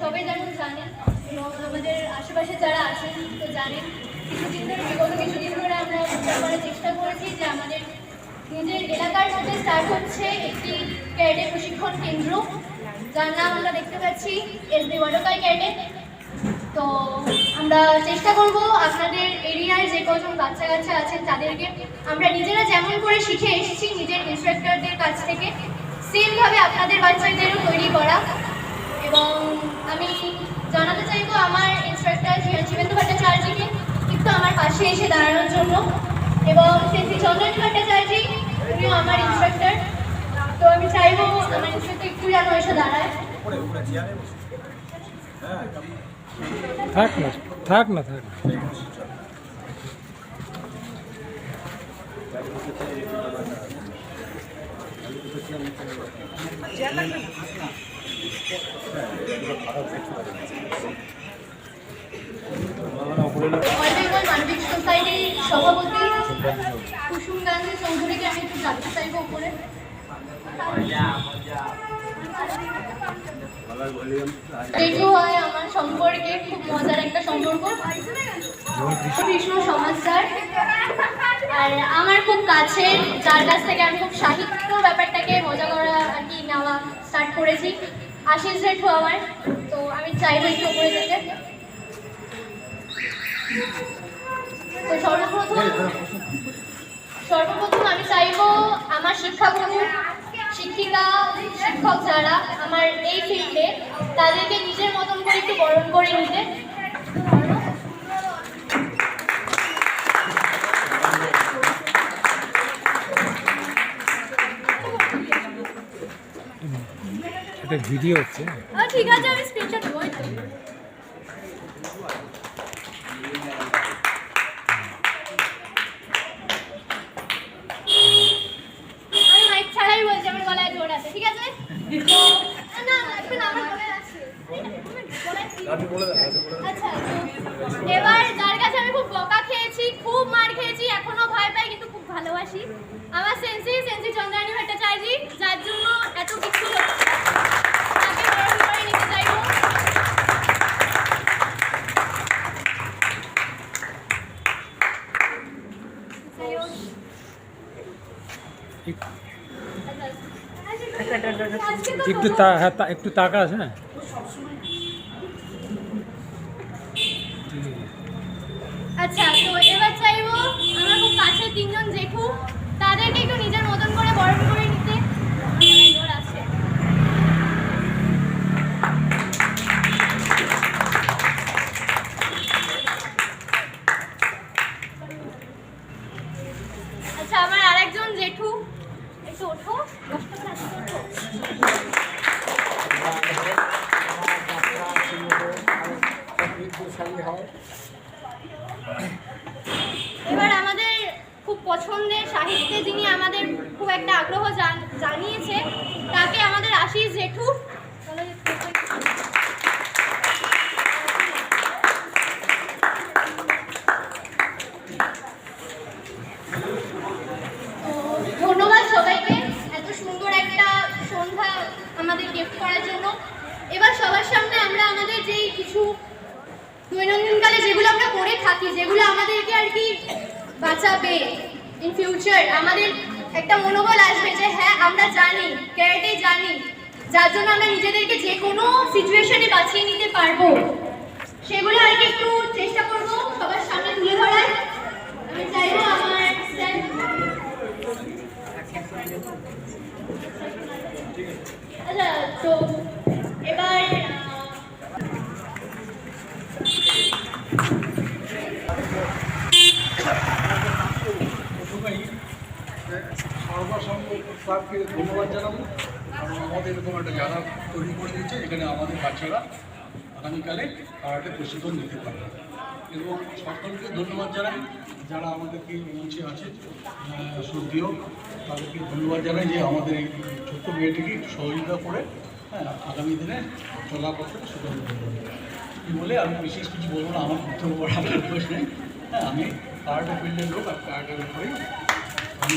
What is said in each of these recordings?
সবাই যেমন জানেন আমাদের আশেপাশে যারা আছেন, তো জানেন, কিছুদিন ধরে, বিগত কিছুদিন ধরে আমরা প্রচার করার চেষ্টা করেছি যে আমাদের নিজের এলাকার সাথে স্টার্ট হচ্ছে একটি ক্যাডে প্রশিক্ষণ কেন্দ্র। যার নাম আমরা দেখতে পাচ্ছি এস বি ওয়াডকাই ক্যাডে তো আমরা চেষ্টা করব আপনাদের এরিয়ার যে কজন বাচ্চা কাচ্চা আছেন তাদেরকে, আমরা নিজেরা যেমন করে শিখে এসেছি নিজের ইনস্ট্রাক্টরদের কাছ থেকে। সেমভাবে আপনাদের বাচ্চাদেরও তৈরি করা। এবং আমি জানাতে চাইব আমার ইনস্ট্রাক্টর শিবেন্দু ভট্টাচার্যকে একটু আমার পাশে এসে দাঁড়ানোর জন্য। এবং শ্রী চন্দ্রনী ভট্টাচার্যি উনিও আমার ইনস্ট্রাক্টর তো আমি চাইব আমার ইনস্ট্রাক্টর একটু যেন এসে দাঁড়ায়। থাক না থাক না থাক না। গান্ধী চৌধুরীকে আমি একটু জানতে চাইব উপরে জেঠু হয় আমার সম্পর্কে খুব মজার একটা সম্পর্ক কৃষ্ণ সমাজ আর আমার খুব কাছের যার কাছ থেকে আমি খুব সাহিত্য ব্যাপারটাকে মজা করা আর কি নেওয়া স্টার্ট করেছি। আশিস জেঠু আমার, তো আমি চাইব একটু উপরে যেতে। তো সর্বপ্রথম সর্বপ্রথম আমি চাইব আমার শিক্ষাগুরু, শিক্ষিকা, শিক্ষক যারা আমার এই ফিল্ডে তাদেরকে নিজের মতন করে একটু বরণ করে নিতে এটা ভিডিও হচ্ছে। ঠিক আছে আমি স্ক্রিনশট নেবই তো। আমি মাইক ছাড়াই বলছি আমার গলায় ঠিক আছে? না লাগবে না আমার গলায় আছে। আচ্ছা এবার যার কাছে আমি খুব বকা খেয়েছি খুব মার খেয়েছি এখনও ভয় পাই কিন্তু খুব ভালোবাসি। আমার সেন্সি সেন্সি চন্দ্রানী ভট্টাচার্যি যার জন্য এত কিছু হচ্ছে তাকে বরণ করে নিতে চাইব যাই হোক, আজকে তো একটু হ্যাঁ একটু আছে হ্যাঁ আচ্ছা তো এবার চাইব, আমার খুব কাছে তিনজন জেঠু, তাদেরকে একটু নিজের যেগুলো আমরা করে থাকি, যেগুলো আমাদেরকে আর কি বাঁচাবে ইন ফিউচার আমাদের একটা মনোবল আসবে যে হ্যাঁ আমরা জানি ক্যারেটে জানি, যার জন্য আমরা নিজেদেরকে যে কোনো সিচুয়েশনে বাঁচিয়ে নিতে পারব। সেগুলো আর কি একটু চেষ্টা করব সবার সামনে তুলে ধরার। আমি চাইব আমার আচ্ছা তো এবার ক্লাবকে ধন্যবাদ জানাব। কারণ আমাদের এরকম একটা জায়গা তৈরি করে দিয়েছে, এখানে আমাদের বাচ্চারা আগামীকালে কারাটে প্রশিক্ষণ নিতে পারবে। এবং সকলকে ধন্যবাদ জানাই, যারা আমাদেরকে মঞ্চে আছে শ্রদ্ধেয় তাদেরকে ধন্যবাদ জানাই যে আমাদের এই ছোট্ট মেয়েটিকে সহযোগিতা করে হ্যাঁ আগামী দিনে চলাপথে সুযোগ কি বলে, আমি বিশেষ কিছু বলব না, আমার বক্তব্য অভ্যাস নেই। হ্যাঁ আমি কারাটে ফিল্ডের লোক, আর কারাটের উপরেই আমি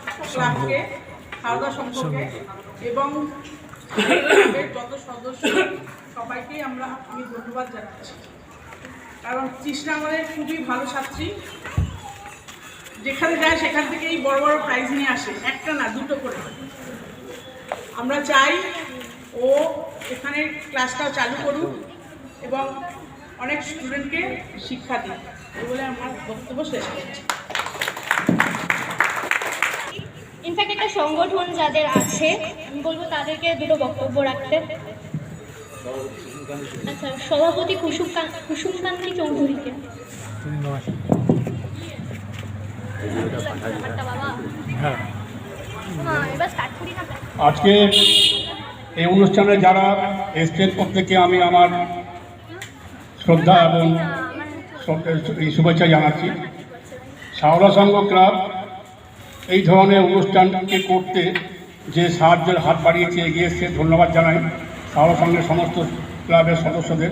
ক্লাবকে সারদা সম্পর্কে এবং যত সদস্য সবাইকেই আমরা আমি ধন্যবাদ জানাচ্ছি। কারণ তৃষ্ণা আমাদের খুবই ভালো ছাত্রী। যেখানে যায় সেখান থেকেই বড় বড় প্রাইজ নিয়ে আসে, একটা না, দুটো করে। আমরা চাই ও এখানে ক্লাসটা চালু করুক এবং অনেক স্টুডেন্টকে শিক্ষা দিক। বলে আমার বক্তব্য শেষ করছি। সংগঠন যাদের আছে, আমি বলব তাদেরকে দুটো বক্তব্য রাখতে। আচ্ছা সভাপতি কুসুম কান- কুসুমকান্তি চৌধুরীকে। আজকে এই অনুষ্ঠানে যারা এসছেন, প্রত্যেককে আমি আমার শ্রদ্ধা এবং শুভেচ্ছা জানাচ্ছি। শাওলা সংঘ ক্লাব এই ধরনের অনুষ্ঠানকে করতে যে সাহায্যের হাত বাড়িয়েছে, এগিয়ে এসছে, ধন্যবাদ জানাই শাওলা সঙ্গে সমস্ত ক্লাবের সদস্যদের।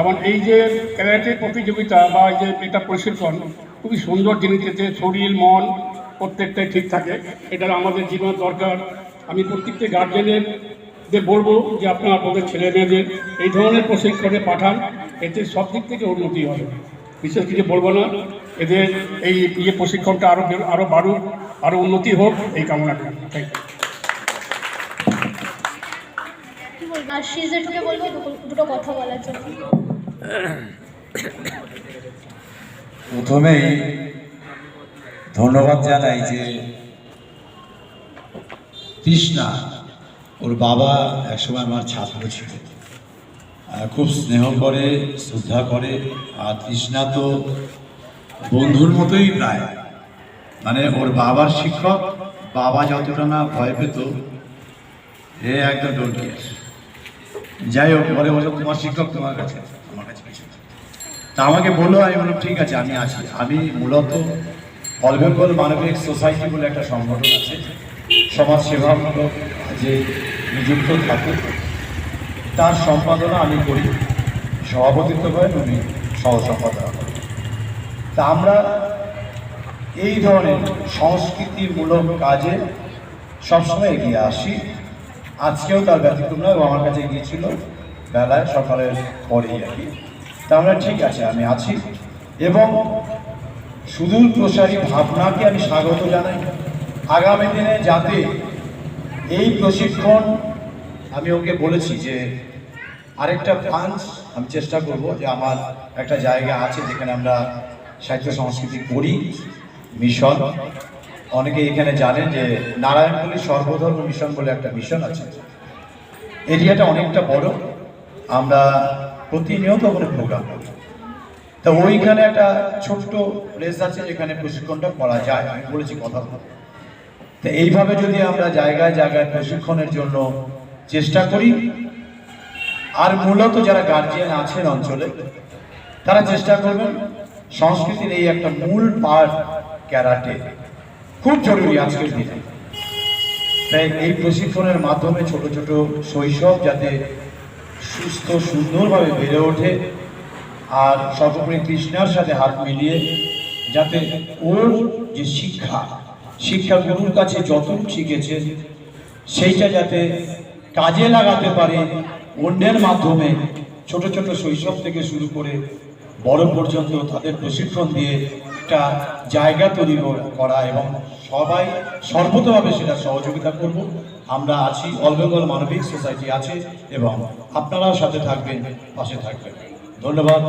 এবং এই যে ক্যারাটে প্রতিযোগিতা বা এই যে এটা প্রশিক্ষণ, খুবই সুন্দর জিনিস এতে শরীর, মন প্রত্যেকটাই ঠিক থাকে। এটা আমাদের জীবন দরকার। আমি প্রত্যেকটি গার্জেনের যে বলব যে আপনার আপনাদের ছেলে মেয়েদের এই ধরনের প্রশিক্ষণে পাঠান, এতে সব দিক থেকে উন্নতি হবে। বিশেষ কিছু বলব না। এদের এই ইয়ে প্রশিক্ষণটা আরও আরও বাড়ুক আরও উন্নতি হোক এই কামনা করি। থ্যাংক ইউ বলব আর সিজেটুকে বলব দুটো- দুটো কথা বলার জন্য। প্রথমেই ধন্যবাদ জানাই যে তৃষ্ণা ওর বাবা একসময় আমার ছাত্র ছিল। খুব স্নেহ করে শ্রদ্ধা করে আর তৃষ্ণা তো বন্ধুর মতোই প্রায়। মানে ওর বাবার শিক্ষক, বাবা যতটা না ভয় পেত, এ একদম ডোন্ট যাই হোক পরে বলো তোমার শিক্ষক তোমার কাছে, আমার কাছে কিছু তা আমাকে বলল, আমি বললাম, ঠিক আছে, আমি আছি। আমি মূলত অল মানবিক সোসাইটি বলে একটা সংগঠন আছে। সমাজ সেবামূলক যে নিযুক্ত থাকে, তার সম্পাদনা আমি করি। সভাপতিত্ব করেন উনি সহ সম্পাদনা করেন তা আমরা এই ধরনের সংস্কৃতিমূলক কাজে সবসময় এগিয়ে আসি। আজকেও তার ব্যতিক্রম নয় আমার কাছে গিয়েছিল বেলায়, সকালের পরেই আর কি। তা আমরা ঠিক আছে, আমি আছি। এবং সুদূর প্রসারী ভাবনাকে আমি স্বাগত জানাই। আগামী দিনে যাতে এই প্রশিক্ষণ আমি ওকে বলেছি যে আরেকটা ব্রাঞ্চ আমি চেষ্টা করব যে আমার একটা জায়গা আছে যেখানে আমরা সাহিত্য সংস্কৃতি করি মিশন। অনেকে এখানে জানেন যে নারায়ণপল্লী সর্বধর্ম মিশন বলে একটা মিশন আছে। এরিয়াটা অনেকটা বড়। আমরা প্রতিনিয়ত ওখানে প্রোগ্রাম করি। তো ওইখানে একটা ছোট্ট প্লেস আছে যেখানে প্রশিক্ষণটা করা যায়। আমি বলেছি কথা বলতে। তো এইভাবে যদি আমরা জায়গায় জায়গায় প্রশিক্ষণের জন্য চেষ্টা করি, আর মূলত যারা গার্জিয়ান আছেন অঞ্চলে, তারা চেষ্টা করবেন সংস্কৃতির এই একটা মূল পার্ট ক্যারাটে। খুব জরুরি আজকের দিনে। তাই এই প্রশিক্ষণের মাধ্যমে ছোট ছোট শৈশব যাতে সুস্থ, সুন্দরভাবে বেড়ে ওঠে আর সর্বোপরি কৃষ্ণার সাথে হাত মিলিয়ে যাতে ওর যে শিক্ষা শিক্ষা গুরুর কাছে যত শিখেছে, সেইটা যাতে কাজে লাগাতে পারে অন্যের মাধ্যমে ছোট ছোট শৈশব থেকে শুরু করে বড় পর্যন্ত তাদের প্রশিক্ষণ দিয়ে একটা জায়গা তৈরি করা এবং সবাই সর্বতভাবে সেটা সহযোগিতা করব। আমরা আছি, অল বেঙ্গল মানবিক সোসাইটি আছে এবং আপনারাও সাথে থাকবেন, পাশে থাকবেন। ধন্যবাদ